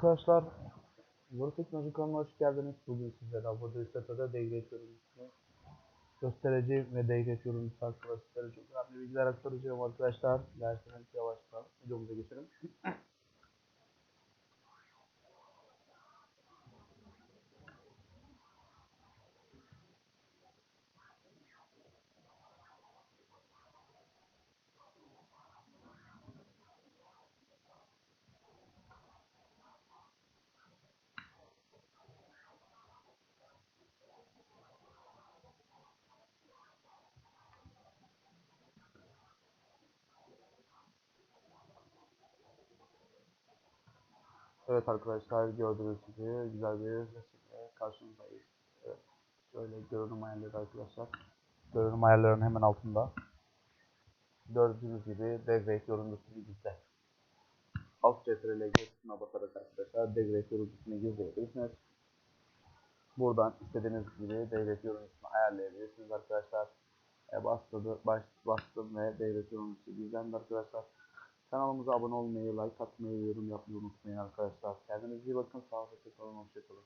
Arkadaşlar, Zor Teknoloji kanalına hoş geldiniz. Bugün sizlere Avoda Stata'da degrade yorumcusunu göstereceğim ve degrade yorumcusu hakkında sizlere çok önemli bilgiler aktaracağım arkadaşlar. Derseniz yavaştan videomuza geçelim. Evet arkadaşlar gördüğünüz gibi güzel bir resimle karşınızdayız. Evet, şöyle görünüm ayarları arkadaşlar. Görünüm ayarlarının hemen altında. Gördüğünüz gibi degrade yorumcusu bizde. Alt CTRL tuşuna basarak arkadaşlar degrade yorumcusunu gizleyebilirsiniz. Buradan istediğiniz gibi degrade yorumcusunu ayarlayabilirsiniz arkadaşlar. E, bastırdı, baş, bastım ve degrade yorumcusu gizlendi arkadaşlar. Kanalımıza abone olmayı, like atmayı, yorum yapmayı unutmayın arkadaşlar. Kendinize iyi bakın. Sağlıklı kalın. Hoşçakalın.